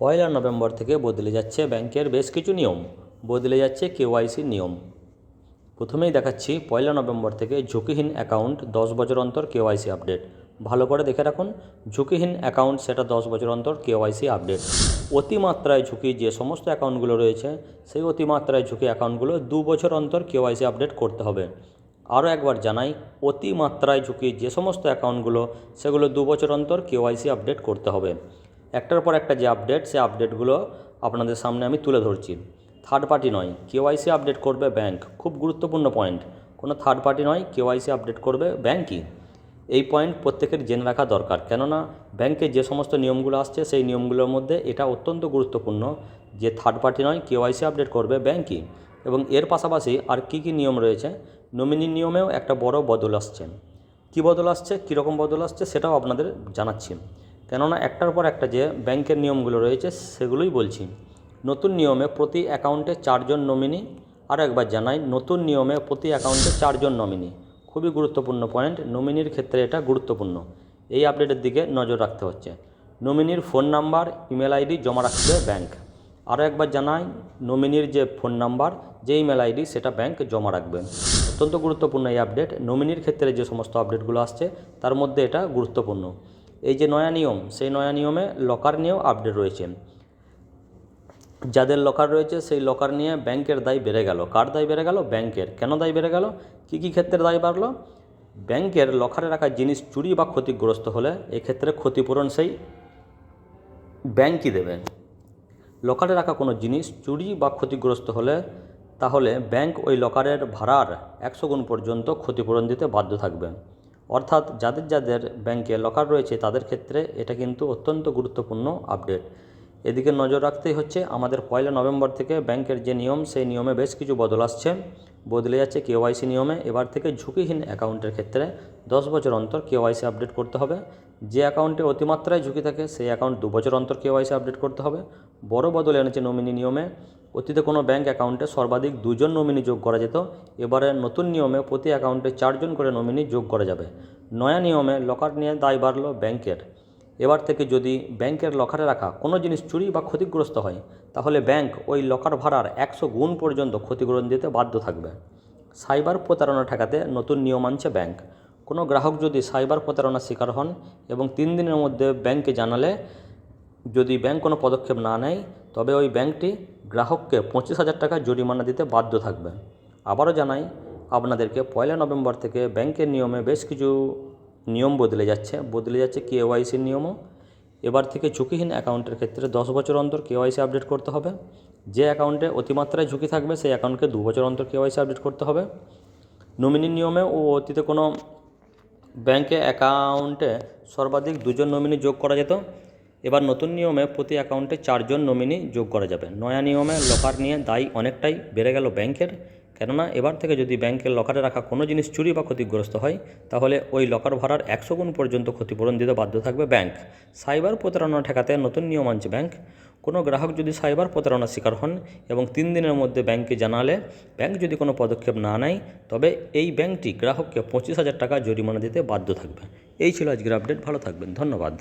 পয়লা November থেকে বদলে যাচ্ছে ব্যাংকের বেশ কিছু নিয়ম। বদলে যাচ্ছে কেওয়াইসির নিয়ম। প্রথমেই দেখাচ্ছি পয়লা নভেম্বর থেকে ঝুঁকিহীন অ্যাকাউন্ট দশ বছর অন্তর কেওয়াইসি আপডেট। ভালো করে দেখে রাখুন, ঝুঁকিহীন অ্যাকাউন্ট সেটা দশ বছর অন্তর কেওয়াইসি আপডেট। অতিমাত্রায় ঝুঁকি যে সমস্ত অ্যাকাউন্টগুলো রয়েছে, সেই অতিমাত্রায় ঝুঁকি অ্যাকাউন্টগুলো দু বছর অন্তর কেওয়াইসি আপডেট করতে হবে। আরও একবার জানাই, অতিমাত্রায় ঝুঁকি যে সমস্ত অ্যাকাউন্টগুলো, সেগুলো দু বছর অন্তর কেওয়াইসি আপডেট করতে হবে। একটার পর একটা যে আপডেট সেই আপডেটগুলো আপনাদের সামনে আমি তুলে ধরছি। থার্ড পার্টি নয় কেওয়াইসি আপডেট করবে ব্যাংক খুব গুরুত্বপূর্ণ পয়েন্ট কোনো থার্ড পার্টি নয় কেওয়াইসি আপডেট করবে ব্যাংকই এই পয়েন্ট প্রত্যেকের জেনে রাখা দরকার। কেননা ব্যাংকে যে সমস্ত নিয়মগুলো আসছে, সেই নিয়মগুলোর মধ্যে এটা অত্যন্ত গুরুত্বপূর্ণ যে থার্ড পার্টি নয় কেওয়াইসি আপডেট করবে ব্যাংকই এবং এর পাশাপাশি আর কী কী নিয়ম রয়েছে? নমিনি নিয়মেও একটা বড় বদল আসছে। কী বদল আসছে? কীরকম বদল আসছে? সেটাও আপনাদের জানাচ্ছি। কেননা একটার পর একটা যে ব্যাংকের নিয়মগুলো রয়েছে সেগুলোই বলছি। নতুন নিয়মে প্রতি অ্যাকাউন্টে চারজন নমিনি আর একবার জানাই, নতুন নিয়মে প্রতি অ্যাকাউন্টে চারজন নমিনি। খুবই গুরুত্বপূর্ণ পয়েন্ট, নমিনির ক্ষেত্রে এটা গুরুত্বপূর্ণ। এই আপডেটের দিকে নজর রাখতে হচ্ছে। নমিনির ফোন নাম্বার, ইমেল আইডি জমা রাখবে ব্যাংক। আরও একবার জানাই, নমিনির যে ফোন নাম্বার, যে ইমেল আইডি সেটা ব্যাংক জমা রাখবে। অত্যন্ত গুরুত্বপূর্ণ এই আপডেট। নমিনির ক্ষেত্রে যে সমস্ত আপডেটগুলো আসছে, তার মধ্যে এটা গুরুত্বপূর্ণ। এই যে নয়া নিয়ম, সেই নয়া নিয়মে লকার নিয়েও আপডেট রয়েছে। যাদের লকার রয়েছে, সেই লকার নিয়ে ব্যাংকের দায় বেড়ে গেল। কার দায় বেড়ে গেল? ব্যাংকের। কেন দায় বেড়ে গেল? কী কী ক্ষেত্রে দায় বাড়লো? ব্যাংকের লকারে রাখা জিনিস চুরি বা ক্ষতিগ্রস্ত হলে এক্ষেত্রে ক্ষতিপূরণ সেই ব্যাংকই দেবে। লকারে রাখা কোনো জিনিস চুরি বা ক্ষতিগ্রস্ত হলে, তাহলে ব্যাংক ওই লকারের ভাড়ার একশো গুণ পর্যন্ত ক্ষতিপূরণ দিতে বাধ্য থাকবে। অর্থাৎ যাদের যাদের ব্যাংকে লকার রয়েছে তাদের ক্ষেত্রে এটা কিন্তু অত্যন্ত গুরুত্বপূর্ণ আপডেট এদিকে নজর রাখতেই হচ্ছে, আমাদের পয়লা নভেম্বর থেকে ব্যাংকের যে নিয়ম, সেই নিয়মে বেশ কিছু বদল আসছে। বদলে যাচ্ছে কেওয়াইসি নিয়মে। এবার থেকে ঝুঁকিহীন অ্যাকাউন্টের ক্ষেত্রে দশ বছর অন্তর কেওয়াইসি আপডেট করতে হবে। যে অ্যাকাউন্টে অতিমাত্রায় ঝুঁকি থাকে, সেই অ্যাকাউন্ট দু বছর অন্তর কেওয়াইসি আপডেট করতে হবে। বড় বদল এনেছে নমিনি নিয়মে। অতীতে কোনো ব্যাংক অ্যাকাউন্টে সর্বাধিক দুজন নমিনি যোগ করা যেত। এবারে নতুন নিয়মে প্রতি অ্যাকাউন্টে চারজন করে নমিনি যোগ করা যাবে। নয়া নিয়মে লকার নিয়ে দায় বাড়ল ব্যাংকের। এবার থেকে যদি ব্যাংকের লকারে রাখা কোনো জিনিস চুরি বা ক্ষতিগ্রস্ত হয়, তাহলে ব্যাংক ওই লকার ভাড়ার একশো গুণ পর্যন্ত ক্ষতিপূরণ দিতে বাধ্য থাকবে। সাইবার প্রতারণা ঠেকাতে নতুন নিয়ম আনছে ব্যাংক। কোনো গ্রাহক যদি সাইবার প্রতারণার শিকার হন এবং তিন দিনের মধ্যে ব্যাংকে জানালে যদি ব্যাংক কোনো পদক্ষেপ না নেয়, তবে ওই ব্যাংকটি গ্রাহককে পঁচিশ হাজার টাকা জরিমানা দিতে বাধ্য থাকবে। আবারও জানাই, আপনাদেরকে পয়লা নভেম্বর থেকে ব্যাংকের নিয়মে বেশ কিছু নিয়ম বদলে যাচ্ছে। বদলে যাচ্ছে কেওয়াইসির নিয়মও। এবার থেকে ঝুঁকিহীন অ্যাকাউন্টের ক্ষেত্রে দশ বছর অন্তর কেওয়াইসি আপডেট করতে হবে। যে অ্যাকাউন্টে অতিমাত্রায় ঝুঁকি থাকবে, সেই অ্যাকাউন্টকে দু বছর অন্তর কেওয়াইসি আপডেট করতে হবে। নমিনির নিয়মে ও অতীতে কোনো ব্যাংকে অ্যাকাউন্টে সর্বাধিক দুজন নমিনি যোগ করা যেত। এবার নতুন নিয়মে প্রতি অ্যাকাউন্টে চারজন নমিনি যোগ করা যাবে। নয়া নিয়মে লকার নিয়ে দায় অনেকটাই বেড়ে গেল ব্যাংকের। কেননা এবার থেকে যদি ব্যাংকের লকারে রাখা কোনো জিনিস চুরি বা ক্ষতিগ্রস্ত হয়, তাহলে ওই লকার ভাড়ার একশো গুণ পর্যন্ত ক্ষতিপূরণ দিতে বাধ্য থাকবে ব্যাংক। সাইবার প্রতারণা ঠেকাতে নতুন নিয়ম আনছে ব্যাংক। কোনো গ্রাহক যদি সাইবার প্রতারণার শিকার হন এবং তিন দিনের মধ্যে ব্যাংকে জানালে ব্যাংক যদি কোনো পদক্ষেপ না নেয়, তবে এই ব্যাংকটি গ্রাহককে পঁচিশ হাজার টাকা জরিমানা দিতে বাধ্য থাকবে। এই ছিল আজকের আপডেট। ভালো থাকবেন। ধন্যবাদ।